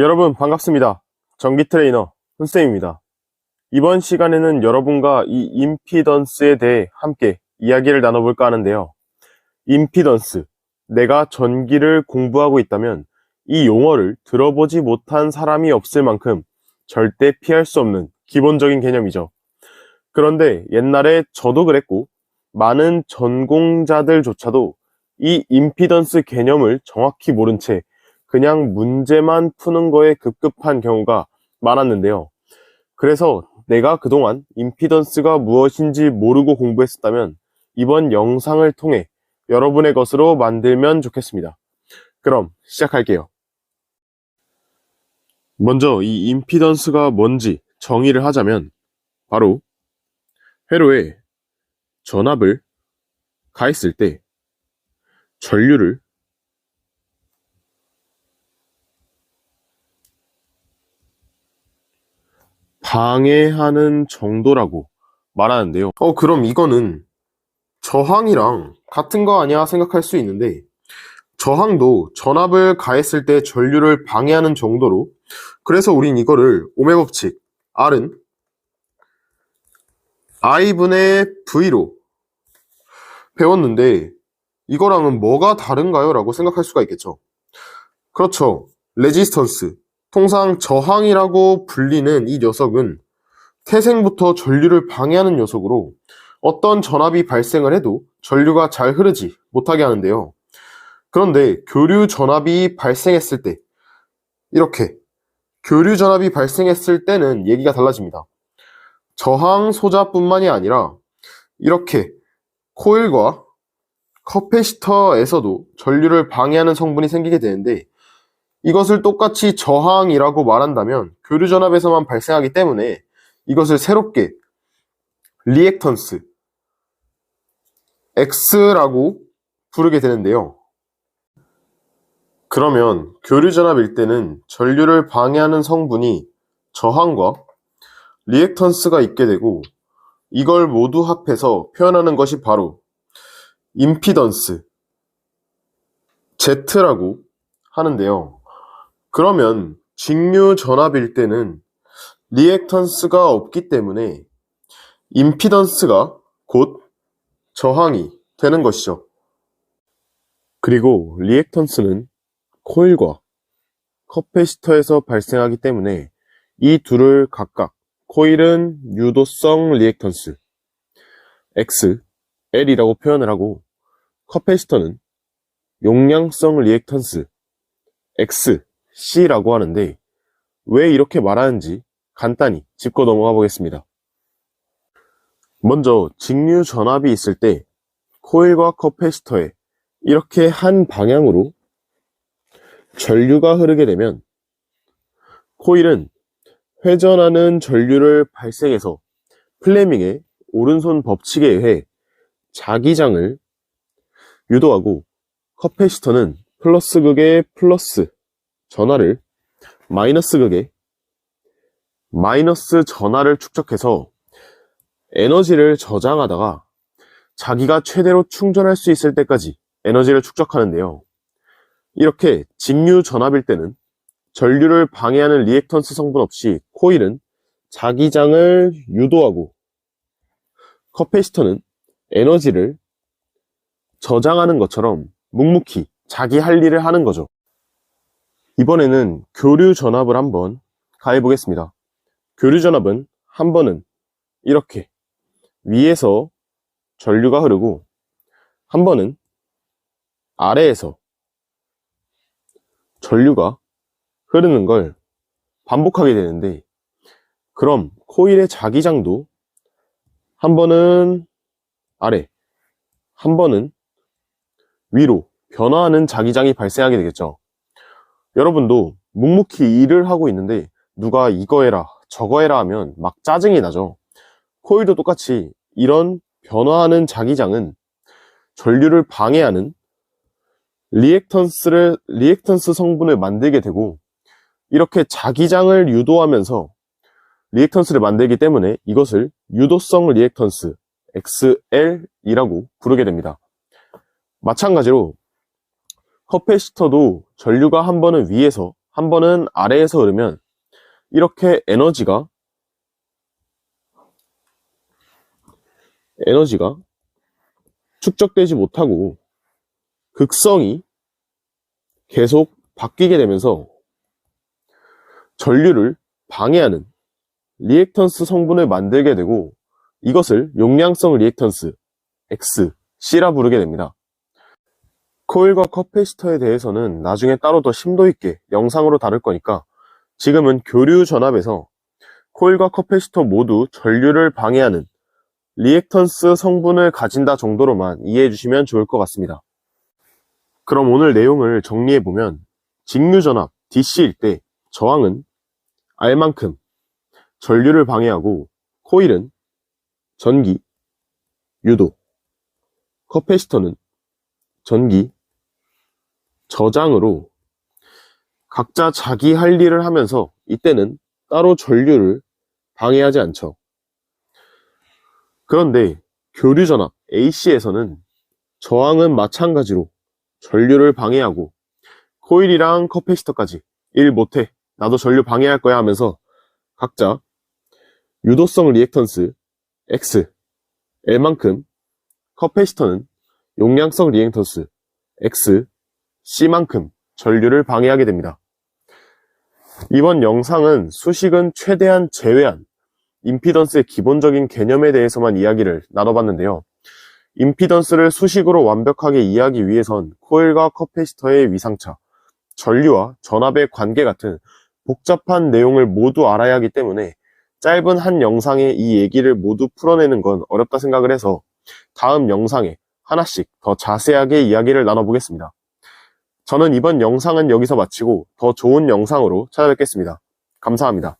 여러분 반갑습니다. 전기 트레이너 훈쌤입니다. 이번 시간에는 여러분과 이 임피던스에 대해 함께 이야기를 나눠볼까 하는데요. 임피던스. 내가 전기를 공부하고 있다면 이 용어를 들어보지 못한 사람이 없을 만큼 절대 피할 수 없는 기본적인 개념이죠. 그런데 옛날에 저도 그랬고 많은 전공자들조차도 이 임피던스 개념을 정확히 모른 채 그냥 문제만 푸는 거에 급급한 경우가 많았는데요. 그래서 내가 그동안 임피던스가 무엇인지 모르고 공부했었다면 이번 영상을 통해 여러분의 것으로 만들면 좋겠습니다. 그럼 시작할게요. 먼저 이 임피던스가 뭔지 정의를 하자면 바로 회로에 전압을 가했을 때 전류를 방해하는 정도라고 말하는데요. 어, 그럼 이거는 저항이랑 같은 거 아니야 생각할 수 있는데, 저항도 전압을 가했을 때 전류를 방해하는 정도로, 그래서 우린 이거를 오메 법칙, R은 I분의 V로 배웠는데, 이거랑은 뭐가 다른가요? 라고 생각할 수가 있겠죠. 그렇죠. 레지스턴스, 통상 저항이라고 불리는 이 녀석은 태생부터 전류를 방해하는 녀석으로 어떤 전압이 발생을 해도 전류가 잘 흐르지 못하게 하는데요. 그런데 교류 전압이 발생했을 때, 이렇게 교류 전압이 발생했을 때는 얘기가 달라집니다. 저항 소자뿐만이 아니라 이렇게 코일과 커패시터에서도 전류를 방해하는 성분이 생기게 되는데 이것을 똑같이 저항이라고 말한다면 교류 전압에서만 발생하기 때문에 이것을 새롭게 리액턴스 X라고 부르게 되는데요. 그러면 교류 전압일 때는 전류를 방해하는 성분이 저항과 리액턴스가 있게 되고 이걸 모두 합해서 표현하는 것이 바로 임피던스 Z라고 하는데요. 그러면 직류 전압일 때는 리액턴스가 없기 때문에 임피던스가 곧 저항이 되는 것이죠. 그리고 리액턴스는 코일과 커패시터에서 발생하기 때문에 이 둘을 각각 코일은 유도성 리액턴스 X, L이라고 표현을 하고 커패시터는 용량성 리액턴스 X, C라고 하는데 왜 이렇게 말하는지 간단히 짚고 넘어가 보겠습니다. 먼저 직류 전압이 있을 때 코일과 커패시터에 이렇게 한 방향으로 전류가 흐르게 되면 코일은 회전하는 전류를 발생해서 플레밍의 오른손 법칙에 의해 자기장을 유도하고 커패시터는 플러스 극의 플러스 전하를 마이너스 극의 마이너스 전하를 축적해서 에너지를 저장하다가 자기가 최대로 충전할 수 있을 때까지 에너지를 축적하는데요. 이렇게 직류 전압일 때는 전류를 방해하는 리액턴스 성분 없이 코일은 자기장을 유도하고 커패시터는 에너지를 저장하는 것처럼 묵묵히 자기 할 일을 하는 거죠. 이번에는 교류 전압을 한번 가해 보겠습니다. 교류 전압은 한 번은 이렇게 위에서 전류가 흐르고 한 번은 아래에서 전류가 흐르는 걸 반복하게 되는데 그럼 코일의 자기장도 한 번은 아래, 한 번은 위로 변화하는 자기장이 발생하게 되겠죠. 여러분도 묵묵히 일을 하고 있는데 누가 이거 해라, 저거 해라 하면 막 짜증이 나죠. 코일도 똑같이 이런 변화하는 자기장은 전류를 방해하는 리액턴스를, 리액턴스 성분을 만들게 되고 이렇게 자기장을 유도하면서 리액턴스를 만들기 때문에 이것을 유도성 리액턴스 XL이라고 부르게 됩니다. 마찬가지로 커패시터도 전류가 한 번은 위에서 한 번은 아래에서 흐르면 이렇게 에너지가 에너지가 축적되지 못하고 극성이 계속 바뀌게 되면서 전류를 방해하는 리액턴스 성분을 만들게 되고 이것을 용량성 리액턴스 X, C라 부르게 됩니다. 코일과 커패시터에 대해서는 나중에 따로 더 심도 있게 영상으로 다룰 거니까 지금은 교류 전압에서 코일과 커패시터 모두 전류를 방해하는 리액턴스 성분을 가진다 정도로만 이해해 주시면 좋을 것 같습니다. 그럼 오늘 내용을 정리해 보면 직류 전압 DC일 때 저항은 R만큼 전류를 방해하고 코일은 전기, 유도, 커패시터는 전기, 저장으로 각자 자기 할 일을 하면서 이때는 따로 전류를 방해하지 않죠. 그런데 교류전압 AC에서는 저항은 마찬가지로 전류를 방해하고 코일이랑 커패시터까지 일 못해 나도 전류 방해할 거야 하면서 각자 유도성 리액턴스 X, L만큼 커패시터는 용량성 리액턴스 X, C만큼 전류를 방해하게 됩니다. 이번 영상은 수식은 최대한 제외한 임피던스의 기본적인 개념에 대해서만 이야기를 나눠봤는데요. 임피던스를 수식으로 완벽하게 이해하기 위해선 코일과 커패시터의 위상차, 전류와 전압의 관계 같은 복잡한 내용을 모두 알아야 하기 때문에 짧은 한 영상에 이 얘기를 모두 풀어내는 건 어렵다 생각을 해서 다음 영상에 하나씩 더 자세하게 이야기를 나눠보겠습니다. 저는 이번 영상은 여기서 마치고 더 좋은 영상으로 찾아뵙겠습니다. 감사합니다.